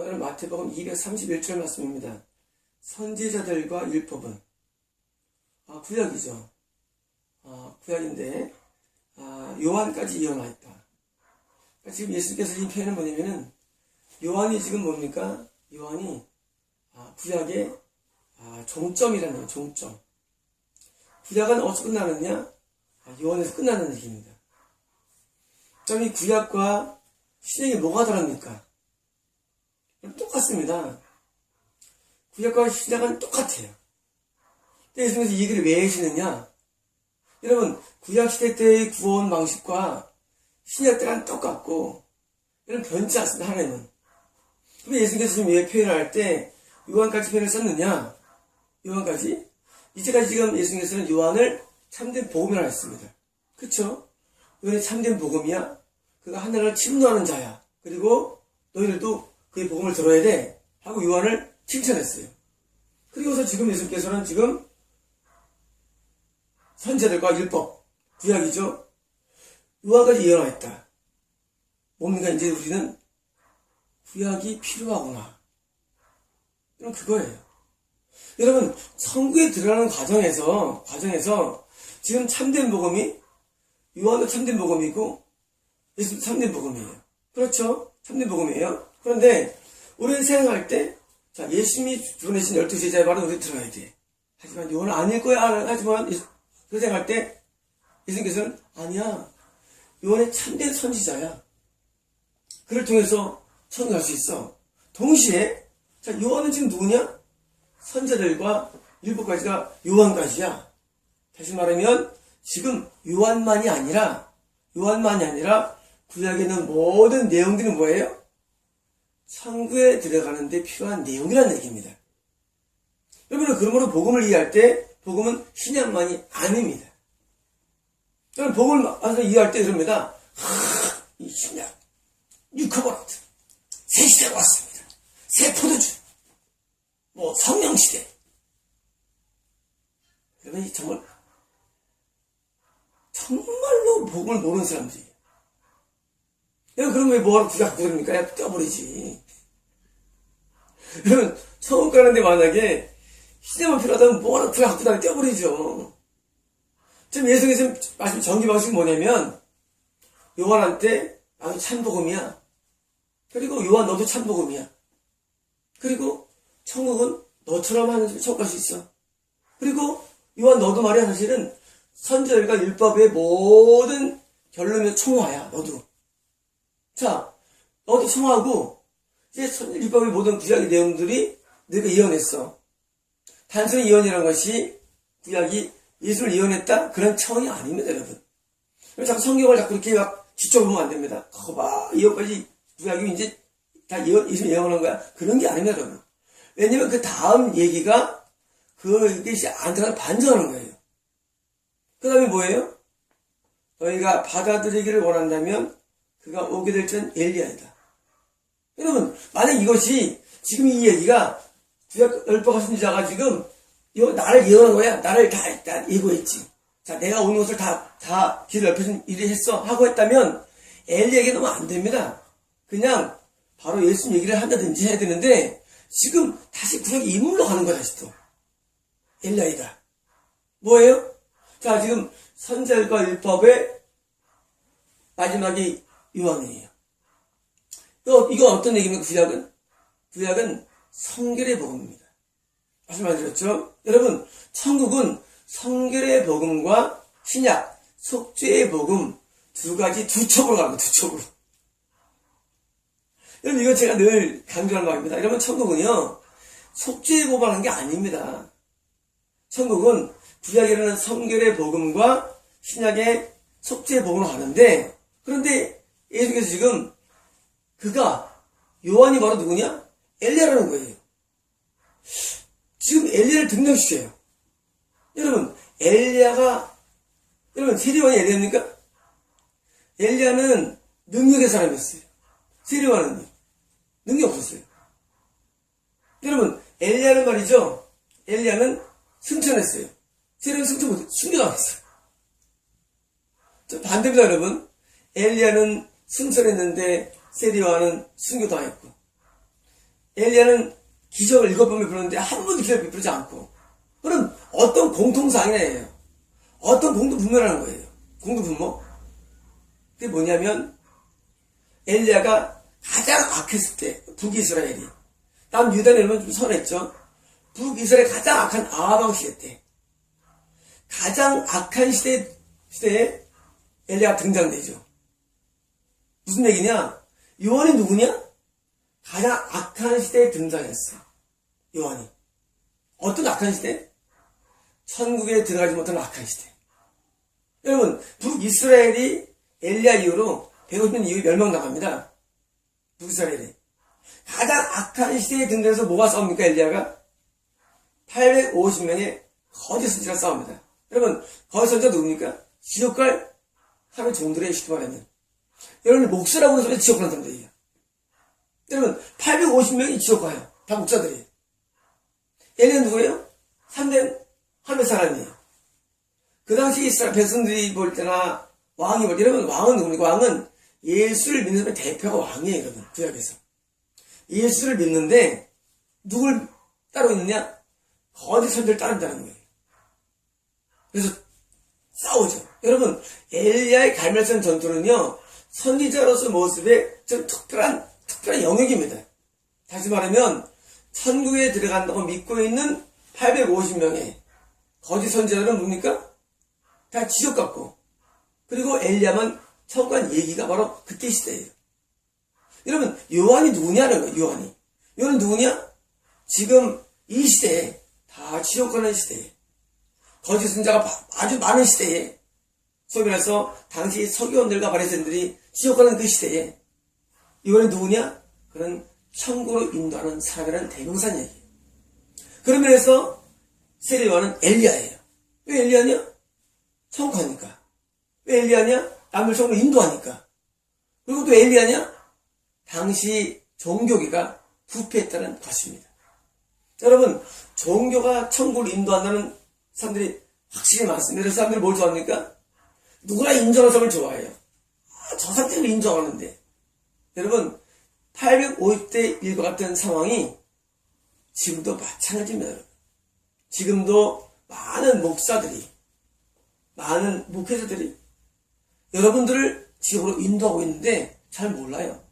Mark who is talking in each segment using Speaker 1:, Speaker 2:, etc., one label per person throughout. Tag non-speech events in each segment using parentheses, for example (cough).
Speaker 1: 오늘 마태복음 231절 말씀입니다. 선지자들과 율법은 아, 구약이죠. 아, 구약인데 아, 요한까지 이어나있다. 그러니까 지금 예수께서 이 표현은 뭐냐면은 요한이 지금 뭡니까? 요한이 아, 구약의 아, 종점이라는. 종점. 구약은 어디서 끝나느냐? 아, 요한에서 끝나는 얘기입니다. 그럼 이 구약과 신약이 뭐가 다릅니까? 똑같습니다. 구약과 신약은 똑같아요. 근데 예수님께서 이 얘기를 왜 하시느냐? 여러분, 구약시대 때의 구원 방식과 신약 때랑 똑같고, 이런 변치 않습니다, 하나님은. 그럼 예수님께서 지금 왜 표현을 할 때, 요한까지 표현을 썼느냐? 요한까지? 이제까지 지금 예수님께서는 요한을 참된 복음이라 했습니다. 그쵸? 요한이 참된 복음이야? 그가 하늘을 침노하는 자야. 그리고 너희들도 그의 복음을 들어야 돼. 하고 요한을 칭찬했어요. 그리고서 지금 예수님께서는 지금 선제들과 율법, 구약이죠. 요한까지 이어나있다. 뭡니까? 이제 우리는 구약이 필요하구나. 이런 그거예요. 여러분, 천국에 들어가는 과정에서, 과정에서 지금 참된 복음이 요한도 참된 복음이고 예수 참된 복음이에요. 그렇죠? 참된 복음이에요. 그런데 우리는 생각할 때, 자, 예수님이 보내신 열두 제자의 말은 우리 들어야 돼. 하지만 요한은 아닐 거야. 하지만 그 생각할 때 예수님께서는 아니야. 요한의 참된 선지자야. 그를 통해서 천국할 수 있어. 동시에 자 요한은 지금 누구냐? 선자들과 율법까지가 요한까지야. 다시 말하면 지금 요한만이 아니라 요한만이 아니라 구약에 있는 모든 내용들이 뭐예요? 천국에 들어가는데 필요한 내용이라는 얘기입니다. 여러분은 그러므로 복음을 이해할 때 복음은 신약만이 아닙니다. 여러분 복음을 와서 이해할 때 이럽니다. 하, 이 신약 뉴커버런트 새 시대가 왔습니다. 새 포도주 뭐 성령 시대 그러면 정말 정말로 복음을 모르는 사람들이에요. 여러분 그럼 왜 뭐하러 구약 그럽니까? 야 껴버리지. 여러분 처음 가는데 만약에 시대만 필요하다면 뭐하러 구약 갖고 다니 껴버리죠. 지금 예수님께서 말씀 전기 방식이 뭐냐면 요한한테 나도 참복음이야. 그리고 요한 너도 참복음이야. 그리고 천국은 너처럼 하는 집에 천국 갈 수 있어. 그리고 요한 너도 말이야 사실은 선지자들과 율법의 모든 결론이 청화야 너도. 자 너도 청하고 이제 선- 율법의 모든 구약의 내용들이 내가 이혼했어. 단순히 이혼이라는 것이 구약이 예수를 이혼했다 그런 차원이 아닙니다 여러분. 자꾸 성경을 자꾸 이렇게 막 뒤쳐보면 안 됩니다. 거봐 이혼까지 구약이 이제 다 이혼, 예수를 이혼한 거야 그런 게 아닙니다 여러분. 왜냐면 그 다음 얘기가 그것이 안 들어가 반전하는 거예요. 그 다음에 뭐예요? 너희가 받아들이기를 원한다면 그가 오게 될 전 엘리야이다. 여러분, 만약 이것이 지금 이 얘기가 구약 열법가 선지자가 지금 요 나를 예언한 거야. 나를 다, 다 예고했지. 자, 내가 오는 것을 다, 다 길 옆에서 일을 했어. 하고 했다면 엘리에게 너무 안 됩니다. 그냥 바로 예수 얘기를 한다든지 해야 되는데 지금 다시 구약 인물로 가는 거야, 다시 또. 엘리야이다. 뭐예요? 자, 지금 선절과 율법의 마지막이 요한이에요. 이거, 이거 어떤 얘기입니까, 구약은? 구약은 성결의 복음입니다. 말씀드렸죠? 여러분, 천국은 성결의 복음과 신약, 속죄의 복음 두 가지 두 첩으로 가는 두 첩으로. 여러분, 이거 제가 늘 강조하는 말입니다. 여러분, 천국은요, 속죄의 복음하는 게 아닙니다. 천국은 구약에는 성결의 복음과 신약의 속죄의 복음을 하는데, 그런데 예수께서 지금 그가 요한이 바로 누구냐? 엘리야라는 거예요. 지금 엘리야를 등장시켜요. 여러분, 엘리야가 여러분 세리완이 엘리야입니까? 엘리야는 능력의 사람이었어요. 세리완은 능력 없었어요. 여러분, 엘리야는 말이죠. 엘리야는 승천했어요. 세리완 승천 못해 숨겨나갔어요. 저 반대입니다, 여러분. 엘리야는 승천했는데 세리와는 순교당했고 엘리야는 기적을 일곱 번을 부르는데 한 번도 기적을 베풀지 않고 그럼 어떤 공통상이에요. 어떤 공동 분모라는 거예요. 공동 분모. 그게 뭐냐면 엘리야가 가장 악했을 때 북이스라엘이 남 유다는 이러면 좀 선했죠. 북이스라엘 가장 악한 아방 시대 때 가장 악한 시대 시대에 엘리야가 등장되죠. 무슨 얘기냐? 요한이 누구냐? 가장 악한 시대에 등장했어. 요한이. 어떤 악한 시대? 천국에 들어가지 못한 악한 시대. 여러분, 북이스라엘이 엘리야 이후로 150년 이후에 멸망당합니다. 북이스라엘이. 가장 악한 시대에 등장해서 뭐가 싸웁니까, 엘리야가? 850명의 거짓 선지가 싸웁니다. 여러분, 거짓 선지가 누굽니까? 지옥갈 하루 종들의 시도 말하면. 여러분, 목수라고 하는 소리 지옥 가는 사람들이에요. 여러분, 850명이 지옥 가요. 다 목사들이에요. 얘는 누구예요? 3대 하늘 사람이에요. 그 당시 이스라엘 백성들이 볼 때나 왕이 볼 때, 여러분, 왕은 누굽니까? 왕은 예수를 믿는 사람의 대표가 왕이에요, 여러분. 구약에서. 예수를 믿는데, 누굴 따로 있느냐? 거짓 선지를 따른다는 거예요. 그래서 싸우죠. 여러분, 엘리야의 갈멜선 전투는요, 선지자로서 모습의 좀 특별한, 특별한 영역입니다. 다시 말하면, 천국에 들어간다고 믿고 있는 850명의 거짓 선지자들은 뭡니까? 다 지옥 같고, 그리고 엘리야만 천국한 얘기가 바로 그때 시대예요. 여러분, 요한이 누구냐는 거예요, 요한이. 요한은 누구냐? 지금 이 시대에, 다 지옥 가는 시대에, 거짓 선자가 아주 많은 시대에 소위 말해서 당시 서기원들과 바리새인들이 지옥 가는 그 시대에 이번에 누구냐? 그런 천국으로 인도하는 사람이라는 대명사는 얘기예요. 그런 면에서 세례요한은 엘리야예요. 왜 엘리야냐? 천국 가니까. 왜 엘리야냐? 남을 천국으로 인도하니까. 그리고 또 엘리야냐? 당시 종교계가 부패했다는 것입니다. 여러분, 종교가 천국을 인도한다는 사람들이 확실히 많습니다. 그래서 사람들이 뭘 좋아합니까? 누구나 인정하는 사람을 좋아해요. 아, 저 상태를 인정하는데. 여러분, 850대 1과 같은 상황이 지금도 마찬가지입니다. 지금도 많은 목사들이, 많은 목회자들이 여러분들을 지옥으로 인도하고 있는데 잘 몰라요.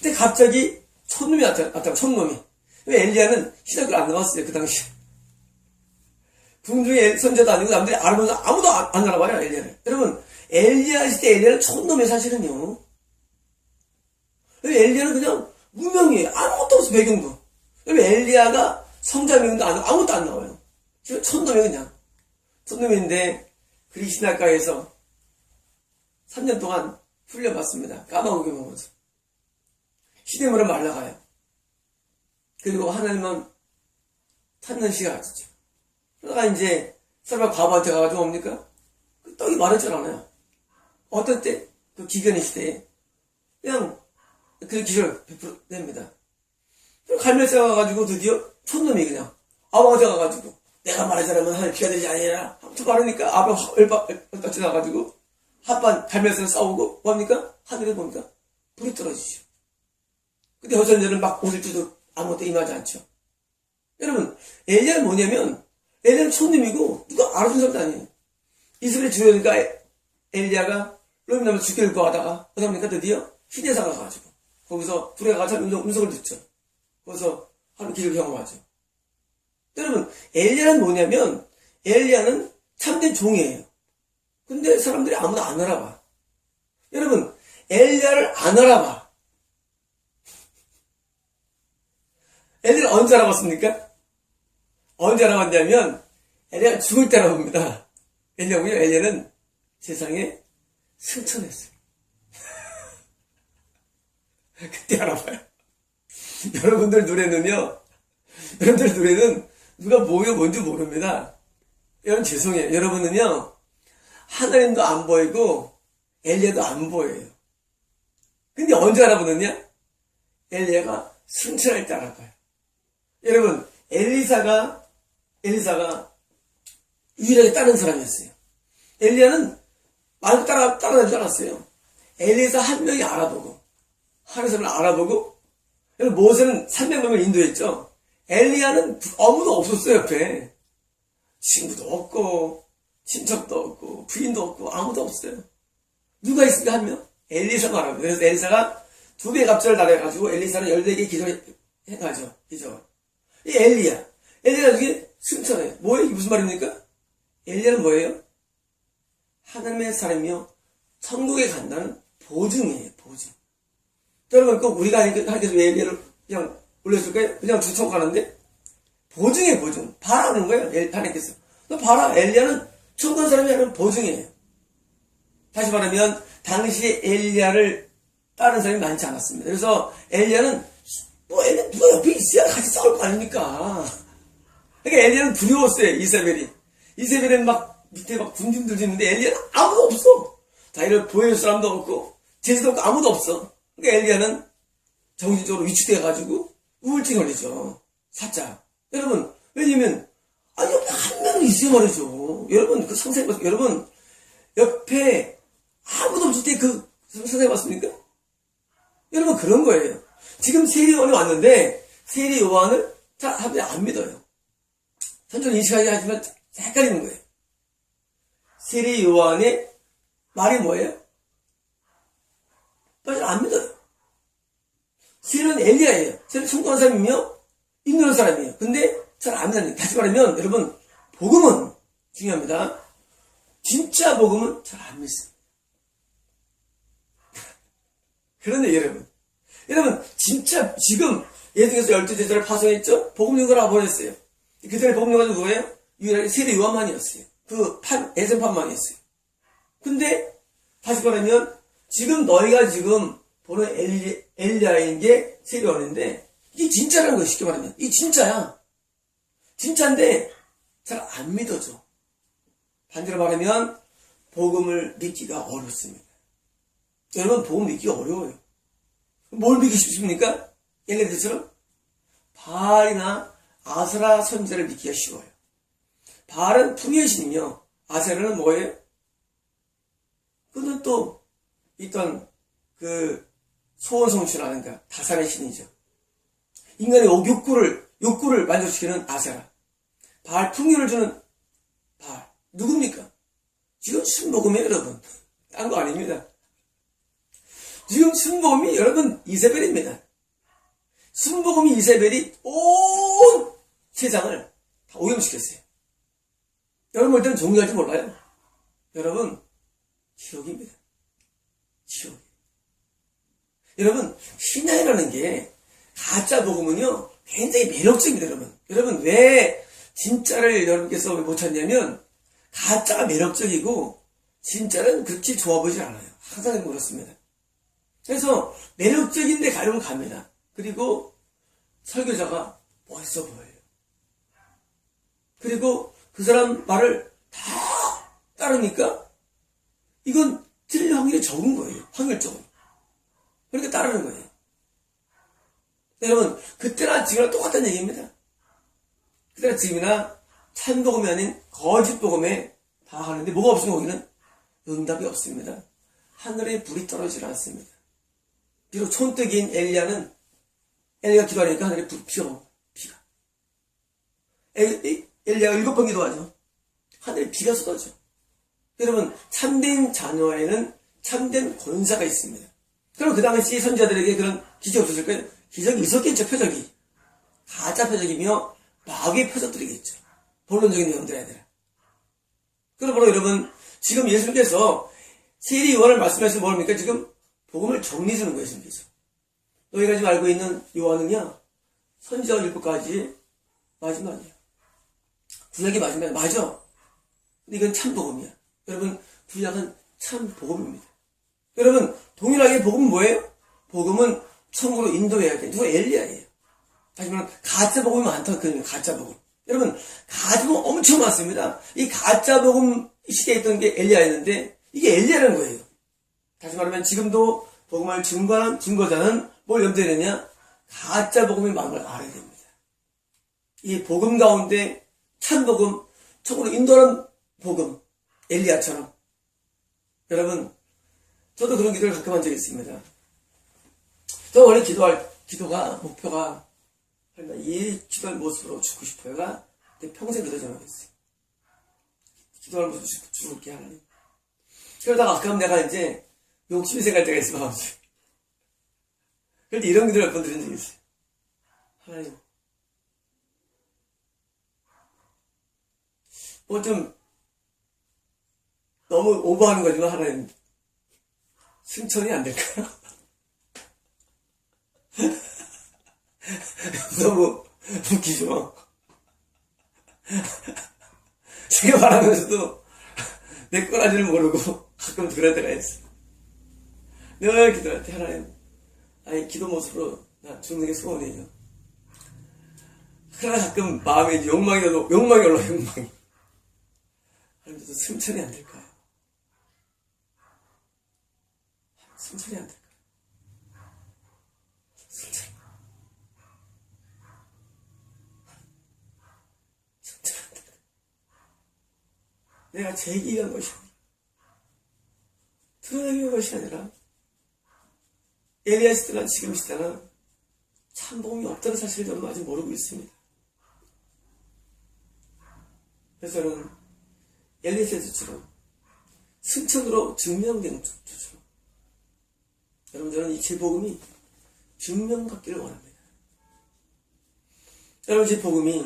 Speaker 1: 근데 갑자기 촌놈이 나타나, 촌놈이. 왜 엘리야는 시작을 안 나왔어요, 그 당시에. 궁중의 선제도 아니고 남들이 알아보면서 아무도 안, 안 알아봐요, 엘리야를. 여러분, 엘리야 시대 엘리야는 촌놈의 사실은요. 엘리야는 그냥 무명이에요. 아무것도 없어, 배경도. 엘리야가 성자 명도 안, 아무것도 안 나와요. 촌놈이 그냥. 촌놈인데, 그리시나가에서 3년 동안 훈련받습니다. 까마귀 먹으면서. 시대물은 말라가요. 그리고 하나님은 찾는 시가 가지죠. 그러다가 이제 설마 바보한테 가가지고 뭡니까? 그 떡이 않아요. 어떤 때? 그 기견의 시대에. 그냥 그 기절 100% 냅니다. 그럼 갈멜세 가가지고 드디어 촌놈이 그냥 아버한테 가가지고 내가 말하자면 하늘 비가 되지 아니라 아무튼 말하니까 아버 얼박 얼박지 나가지고 한반 갈멜세랑 싸우고 뭡니까? 하늘에 뭡니까? 불이 떨어지죠. 근데 여전들은 막 뜯어 아무것도 임하지 않죠. 여러분 엘리야는 뭐냐면 엘리야는 촌님이고 누가 알아준 사람도 아니에요. 이스라엘 주요니까 엘리야가 롬나무 죽이려고 하다가 어디 합니까 드디어 히데사가 가가지고 거기서 불에 가서 음성을 듣죠. 거기서 하루 길을 경험하죠. 여러분 엘리야는 뭐냐면 엘리야는 참된 종이에요. 근데 사람들이 아무도 안 알아봐. 여러분 엘리야를 안 알아봐. 엘리를 언제 알아봤습니까? 언제 알아봤냐면 엘리가 죽을 때 알아봅니다. 왜냐면 엘리는 세상에 승천했어요. (laughs) 그때 알아봐요. 여러분들 노래는요. 여러분들 노래는 누가 뭐가 뭔지 모릅니다. 여러분 죄송해요. 여러분은요. 하나님도 안 보이고 엘리야도 안 보여요. 근데 언제 알아보느냐? 엘리야가 승천할 때 알아봐요. 여러분 엘리사가 엘리사가 유일하게 따른 사람이었어요. 엘리야는 말 따라 따라다니지 않았어요. 엘리사 한 명이 알아보고 하늘선을 알아보고 모세는 300명을 인도했죠. 엘리야는 아무도 없었어요, 옆에. 친구도 없고, 친척도 없고, 부인도 없고, 아무도 없어요. 누가 있습니까, 한 명? 엘리사가 말합니다. 그래서 엘리사가 두 배 갑절을 달아가지고 엘리사는 14개 기도해가죠. 기도. 이 엘리야. 엘리야 중에 승천해. 뭐예요? 이게 무슨 말입니까? 엘리야는 뭐예요? 하나님의 사람이요. 천국에 간다는 보증이에요, 보증. 여러분, 꼭 우리가 하나님께서 왜 엘리야를 그냥 올렸을까요? 그냥 주청 가는데? 보증이에요, 보증. 봐라는 거예요, 엘- 하나님께서. 너 봐라, 엘리야는 천국 사람이 하는 보증이에요. 다시 말하면, 당시에 엘리야를 따른 사람이 많지 않았습니다. 그래서 엘리야는, 뭐, 엘리야 누가 옆에 있어야 같이 싸울 거 아닙니까? 그러니까 엘리야는 두려웠어요, 이세벨이. 이세벨은 막 밑에 막 군중들 있는데 엘리야는 아무도 없어. 자기를 보여줄 사람도 없고, 제지도 없고 아무도 없어. 그러니까 엘리야는 정신적으로 위축돼가지고 우울증 걸리죠. 살짝. 여러분, 왜냐면, 아, 옆에 한 명은 있어야 말이죠. 여러분, 그 상상해봤, 여러분, 옆에 아무도 없을 때그 상상해봤습니까? 여러분, 그런 거예요. 지금 세리요한이 왔는데, 세리 요한을 잘 안 믿어요. 선전 인식하지 하지만 헷갈리는 거예요. 세리 요한의 말이 뭐예요? 잘안 믿어요. 세리는 엘리야예요. 세리는 성공한 사람이며 인도한 사람이에요. 근데 잘 안 믿는 다시 말하면 여러분 복음은 중요합니다. 진짜 복음은 잘 안 믿습니다. 그런데 여러분 여러분 진짜 지금 예수께서 열두 제자를 파송했죠? 복음 연구를 보냈어요. 그전에 복음 연구가 누구예요? 유일하게 세례 요한만이었어요. 그 판, 예전판만이었어요. 근데 다시 말하면 지금 너희가 지금 보는 엘리, 엘리야인 게 세례 요한인데 이게 진짜라는 거예요. 쉽게 말하면 이 진짜야. 진짜인데 잘 안 믿어져. 반대로 말하면 복음을 믿기가 어렵습니다. 여러분 복음 믿기가 어려워요. 뭘 믿기 쉽습니까? 엘리들처럼 바알이나 아스라 선지자를 믿기가 쉬워요. 바알은 풍요의 신이며 아세라는 뭐예요? 그는 또 있던 그 소원성취라는가 다산의 신이죠. 인간의 욕구를 욕구를 만족시키는 아세라. 바알 풍요를 주는 바알. 누굽니까? 지금 순복음이에요, 여러분. (laughs) 딴 거 아닙니다. 지금 순복음이 여러분 이세벨입니다. 순복음이 이세벨이 온 세상을 다 오염시켰어요. 여러분 볼 때는 종교할지 몰라요. 여러분 지옥입니다. 지옥. 여러분 신앙이라는 게 가짜 복음은요 굉장히 매력적입니다, 여러분. 여러분 왜 진짜를 여러분께서 못 찾냐면 가짜가 매력적이고 진짜는 그렇게 좋아 보이지 않아요. 항상 그렇습니다. 그래서 매력적인데 가려면 갑니다. 그리고 설교자가 멋있어 보여요. 그리고 그 사람 말을 다 따르니까 이건 틀릴 확률이 적은 거예요. 확률적으로. 그렇게 따르는 거예요. 여러분, 그때나 지금이나 똑같다는 얘기입니다. 그때나 지금이나 참복음이 아닌 거짓 복음에 다 하는데 뭐가 없으면 거기는 응답이 없습니다. 하늘에 불이 떨어지지 않습니다. 비록 촌뜨기인 엘리야는 엘리가 기도하니까 하늘에 불 피어 비가. 엘- 이- 엘리야가 일곱 번 기도하죠. 하늘에 비가 쏟아져. 여러분 참된 자녀에는 참된 권사가 있습니다. 그럼 그 당시 선지자들에게 그런 기적이 없었을까요? 기적이 있었겠죠, 표적이. 가짜 표적이며 마귀의 표적들이겠죠. 본론적인 내용들 아니라. 그러므로 여러분, 지금 예수님께서 세리 요한을 말씀하시는 뭡니까? 지금 복음을 정리해 주는 거예요, 예수님께서. 너희가 지금 알고 있는 요한은요, 선지자 일부까지 마지막이에요. 구약이 마지막이야. 맞아. 근데 이건 참 복음이야. 여러분, 구약은 참 복음입니다. 여러분, 동일하게 복음은 뭐예요? 복음은 천국으로 인도해야 돼. 누가 엘리야예요. 말하면 가짜 복음이 많다는 그. 가짜 복음. 여러분, 가짜 복음 엄청 많습니다. 이 가짜 복음 시대에 있던 게 엘리야였는데 이게 엘리야라는 거예요. 다시 말하면 지금도 복음을 증거하는 증거자는 뭘 염두에 내냐? 가짜 복음이 많은 걸 알아야 됩니다. 이 복음 가운데 참 복음, 천국으로 인도하는 복음, 엘리야처럼. 여러분, 저도 그런 기도를 가끔 한 적이 있습니다. 저 원래 기도할 기도가, 목표가, 이 기도할 모습으로 죽고 싶어요가 내 평생 기도 제목이었어요. 기도할 모습으로 죽, 죽을게, 하나님. 그러다가 가끔 내가 이제 욕심이 생길 때가 있어, 마음속에. 그런데 이런 기도를 몇 번 드린 적이 있어요. 하나님. 뭐 좀, 너무 오버하는 거지만 하나님. 승천이 안 될까요? (laughs) 너무 웃기죠? 제가 말하면서도 내 거라지를 모르고 가끔 그럴 때가 있어. 늘 기도할 때 하나님, 아니, 기도 모습으로 나 죽는 게 소원이에요. 그러나 가끔 마음에 욕망이, 올라- 욕망이 올라, 욕망이. 저도 승천이 안 될까요? 승천이 안 될까요? 승천. 승천 안 될까요? 내가 제기 위한 것이 아니라, 드러내기 위한 것이 아니라, 엘리야 시대나 지금 시대나 참복음이 없다는 사실을 저는 아직 모르고 있습니다. 그래서 저는 엘리야 시대처럼 승천으로 증명된 주죠. 여러분 저는 이 제복음이 증명받기를 원합니다. 여러분 제 복음이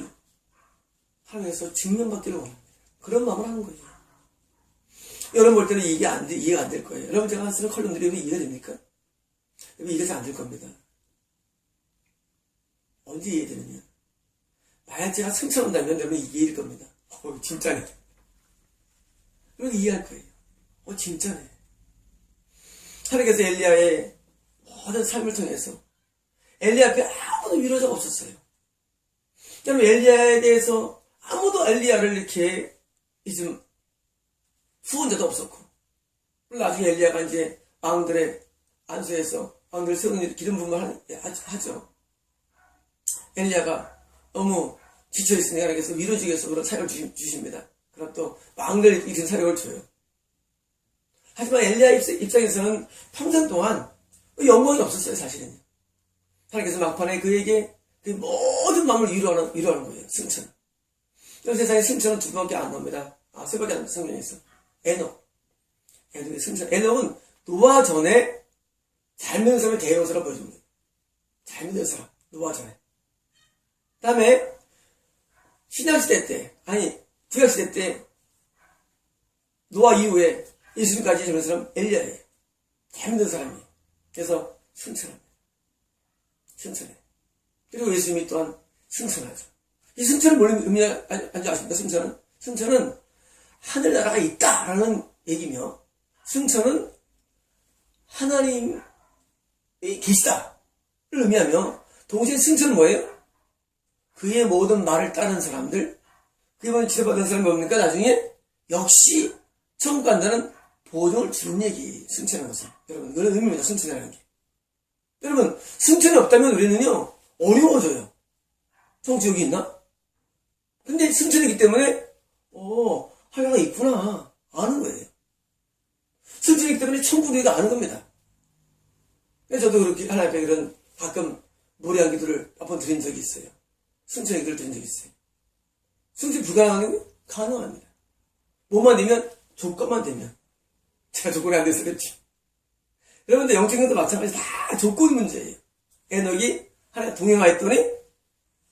Speaker 1: 하나님에서 증명받기를 원합니다. 그런 마음을 하는 거예요. 여러분 볼 때는 이게 안 돼, 이해가 안 될 거예요. 여러분 제가 쓰는 컬럼들이 왜 이해가 됩니까? 여러분 이래서 안될 겁니다. 언제 이해되느냐? 만약 제가 승천한다면 여러분 이해일 겁니다. 어, 진짜네. 여러분 이해할 거예요. 어, 진짜네. 하나님께서 엘리야의 모든 삶을 통해서 엘리야 앞에 아무도 위로자가 없었어요. 여러분 엘리야에 대해서 아무도 엘리야를 이렇게 좀 후원자도 없었고 나중에 엘리야가 이제 왕들의 안수해서 왕들 세우는 일, 기름 부음을 하죠. 엘리야가 너무 지쳐있으니 하나님께서 위로주기 위해서 그런 사역을 주십니다. 그럼 또 왕들 이런 사역을 줘요. 하지만 엘리야 입- 입장에서는 평생 동안 영광이 없었어요, 사실은. 하나님께서 막판에 그에게 그 모든 마음을 위로하는, 위로하는 거예요, 승천. 이 세상에 승천은 두 번밖에 안 나옵니다. 아, 세 번째 안 성경에 있어. 에녹. 에녹의 승천. 에녹은 노아 전에 잘 믿는 사람의 대형사를 보여줍니다. 잘 믿는 사람. 노아 전에. 그 다음에, 신약시대 때, 아니, 구약시대 때, 노아 이후에 예수님까지 주는 사람 엘리야예요. 잘 믿는 사람이에요. 그래서 승천합니다. 승천해. 그리고 예수님이 또한 승천하죠. 이 승천은 뭘 의미하는지 아십니까? 승천은? 승천은 하늘나라가 있다라는 얘기며 승천은 하나님이 계시다를 의미하며 동시에 승천은 뭐예요? 그의 모든 말을 따르는 사람들 말을 지도받은 사람이 뭡니까? 나중에 역시 천국 간다는 보증을 주는 얘기 승천하는 것은 여러분 그런 의미입니다. 승천이라는 게 여러분 승천이 없다면 우리는요 어려워져요. 성지역이 있나? 근데 승천이기 때문에 어 하나가 있구나 아는 거예요. 승천이기 때문에 천국이가 아는 겁니다. 그래서 저도 그렇게 하나님 앞에 그런 가끔 노래한 기도를 몇 번 드린 적이 있어요. 승천의 기도를 드린 적이 있어요. 승천 불가능한 게 가능합니다. 뭐만 되면 조건만 되면 제가 조건이 안 돼서 그렇지. 여러분들 영적인도 마찬가지 다 조건 문제예요. 에녹이 하나님 동행하였더니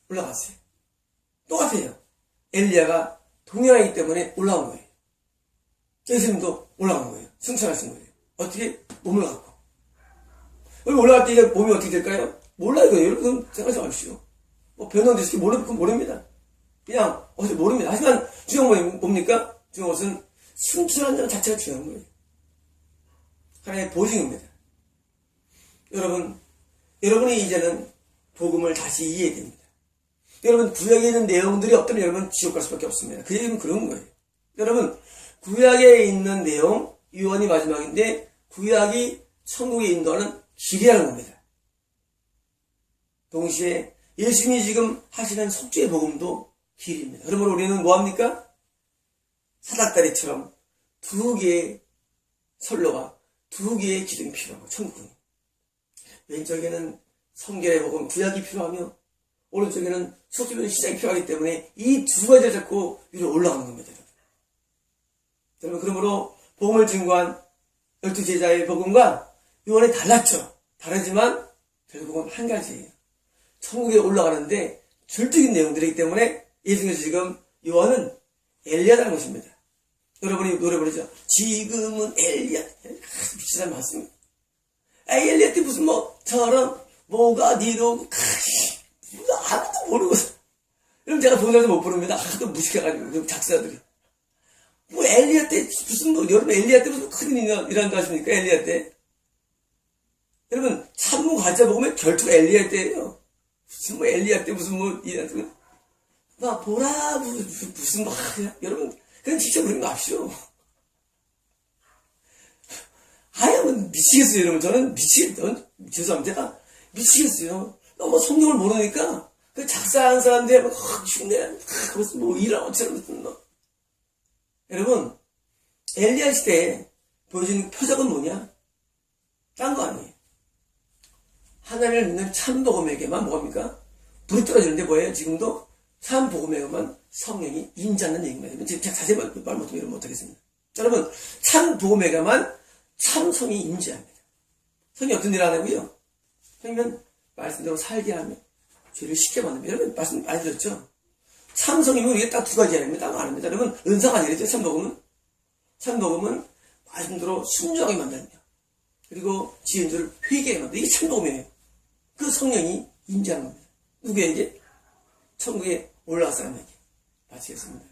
Speaker 1: 올라갔어요. 똑같아요. 엘리야가 동행하기 때문에 올라온 거예요. 예수님도 올라간 거예요. 승천하신 거예요. 어떻게? 몸을 갖고. 여기 올라갈 때 이게 몸이 어떻게 될까요? 몰라요. 여러분 생각하지 마십시오. 뭐 있을지 모르, 모릅니다. 그냥 어디 모릅니다. 하지만 중요한 건 뭡니까? 중요한 것은 승천한다는 자체가 중요한 거예요. 하나의 보증입니다. 여러분, 여러분이 이제는 복음을 다시 이해해야 됩니다. 여러분, 구약에 있는 내용들이 없다면 여러분 지옥 갈 수밖에 없습니다. 그 얘기는 그런 거예요. 여러분, 구약에 있는 내용, 유언이 마지막인데, 구약이 천국에 인도하는 길이라는 겁니다. 동시에 예수님이 지금 하시는 속죄의 복음도 길입니다. 그러므로 우리는 뭐합니까? 사닥다리처럼 두 개의 선로와 두 개의 기둥이 필요하고 천국은 왼쪽에는 성결의 복음 구약이 필요하며 오른쪽에는 속주변 시작이 필요하기 때문에 이 두 가지를 잡고 위로 올라가는 겁니다. 여러분 그러므로 복음을 증거한 열두 제자의 복음과 요한이 달랐죠. 다르지만 결국은 한 가지예요. 천국에 올라가는데 절대적인 내용들이기 때문에 예수님께서 지금 요한은 엘리야라는 것입니다. 여러분이 노래 부르죠. 지금은 엘리야. 아, 미치다 맞습니다. 아, 엘리야 때 무슨 뭐 저런 뭐가 니로 아무도 모르고 그럼 제가 본사에서 못 부릅니다. 하도 무식해가지고 그 작사들이. 뭐 엘리야 때 무슨 뭐 여러분 엘리야 때 무슨 큰 일이 일한다 하십니까 엘리야 때? 여러분 참모 가짜 먹으면 결투가 엘리야 때예요. 무슨 뭐 엘리야 때 무슨 뭐 이런 막 보라 무슨 막 여러분 그건 직접 그런 거 압시오. 아예 뭐 미치겠어요 여러분 저는 미치겠 죄송합니다 미치겠어요. 너무 성경을 모르니까 그 작사한 사람들 막 흉내 무슨 뭐 어처럼 무슨 뭐 여러분 엘리야 시대에 보여주는 표적은 뭐냐? 딴 거 아니에요. 하나님을 믿는 참복음에게만 뭐합니까? 불이 떨어지는데 뭐예요? 지금도 참 복음에게만 성령이 인자는 얘기입니다. 제가 자세히 말, 말 못하면 못하겠습니다. 여러분 참 복음에게만 참 성이 인지합니다. 성이 어떤 일을 하냐고요? 성이면 말씀대로 살게 하며 죄를 쉽게 만듭니다. 여러분 말씀 많이 들었죠? 참성이면 이게 딱 두 가지 아닙니다. 딱 아닙니다. 여러분 은사가 아니겠죠? 참복음은 참복음은 말씀대로 순종하게 거 그리고 지은 줄을 회개하게 만드는 이게 참복음이에요. 그 성령이 인지하는 겁니다. 누구에게? 천국에 올라간 사람에게. 마치겠습니다.